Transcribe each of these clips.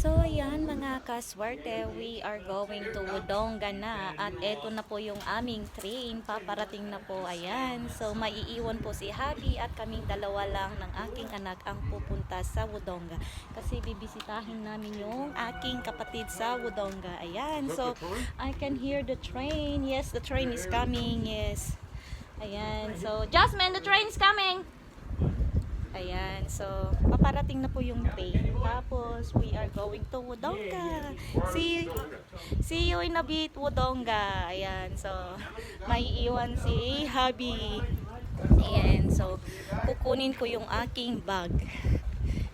So, ayan mga kaswerte, we are going to Wodonga na at eto na po yung aming train, paparating na po, ayan. So, maiiwan po si Habi at kaming dalawa lang ng aking anak ang pupunta sa Wodonga. Kasi bibisitahin namin yung aking kapatid sa Wodonga, ayan. So, I can hear the train. Yes, the train is coming, yes. Ayan, so, Jasmine, the train is coming! Ayan, so paparating na po yung train. Tapos we are going to Wodonga. See, see you in a bit, Wodonga. Ayan, so may iwan si Habi. Ayan, so kukunin ko yung aking bag.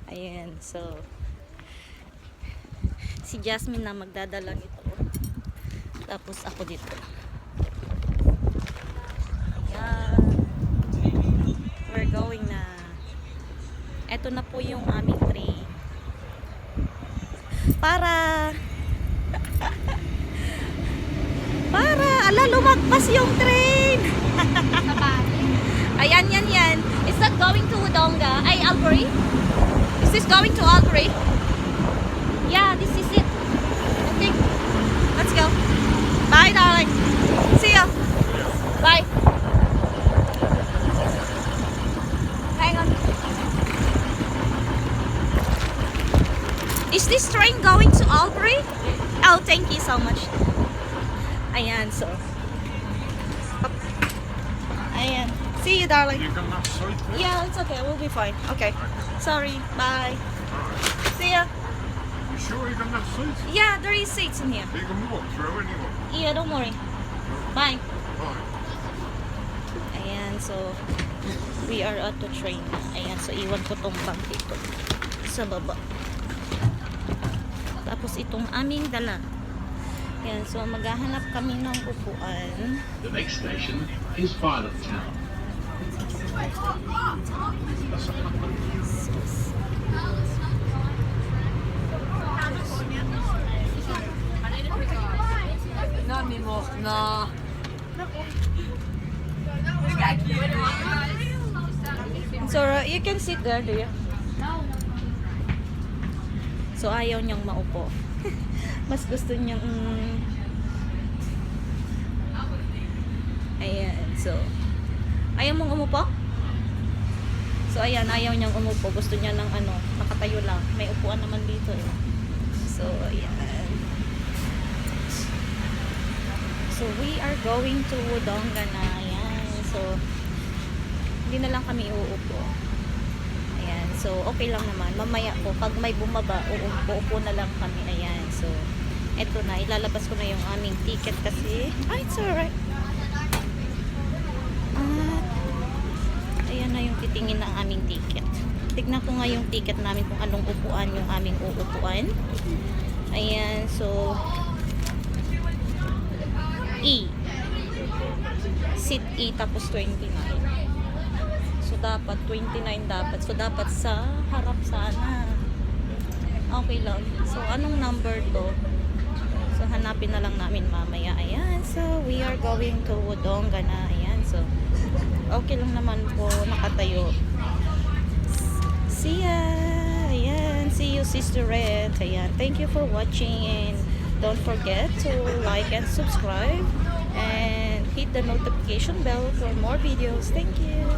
Ayan, so si Jasmine na magdadala nito. Tapos ako dito. Ayan. We're going na. Ito na po yung aming train. Para para ala lumagpas yung train. Ayan yan yan. Is that going to Wodonga? Ay Albury? Is this going to Albury? Yeah, this is it. I think. Let's go. Bye, darling. Is this train going to Albury? Oh, thank you so much. Ayan, so. Ayan. See you, darling. You got enough? Yeah, it's okay. We'll be fine. Okay. Sorry. Bye. See ya. You sure you got enough seats? Yeah, there is seats in here. You can walk through anyway. Yeah, don't worry. Bye. Right. Ayan, so we are at the train. Ayan, so iwan ko tong bag dito sa baba. Tapos itong aming dala. Ayan, so maghahanap kami ng upuan. The next station is Violet Town. Not anymore. Nah. So, uh, you can sit there, do you? So, ayaw niyang maupo. Mas gusto niyang... mm, Ayan, so... Ayaw mong umupo? So, ayan, ayaw niyang umupo. Gusto niya ng ano, nakatayo lang. May upuan naman dito eh. So, ayan. So, we are going to Wodonga na. Ayan. So, hindi na lang kami uupo. So, okay lang naman. Mamaya po, pag may bumaba, uupo, na lang kami. Ayan. So, eto na. Ilalabas ko na yung aming ticket kasi. Ah, it's alright. At, ayan na yung titingin ng aming ticket. Tignan ko nga yung ticket namin kung anong upuan yung aming uupuan. Ayan. So, E. Seat E tapos 29. So, dapat 29 dapat. So, dapat sa harap sana. Okay lang. So, anong number to? So, hanapin na lang namin mamaya. Ayan. So, we are going to Wodonga na. Ayan. So, okay lang naman po nakatayo. See ya! Ayan. See you, Sister Red. Ayan. Thank you for watching and don't forget to like and subscribe and hit the notification bell for more videos. Thank you!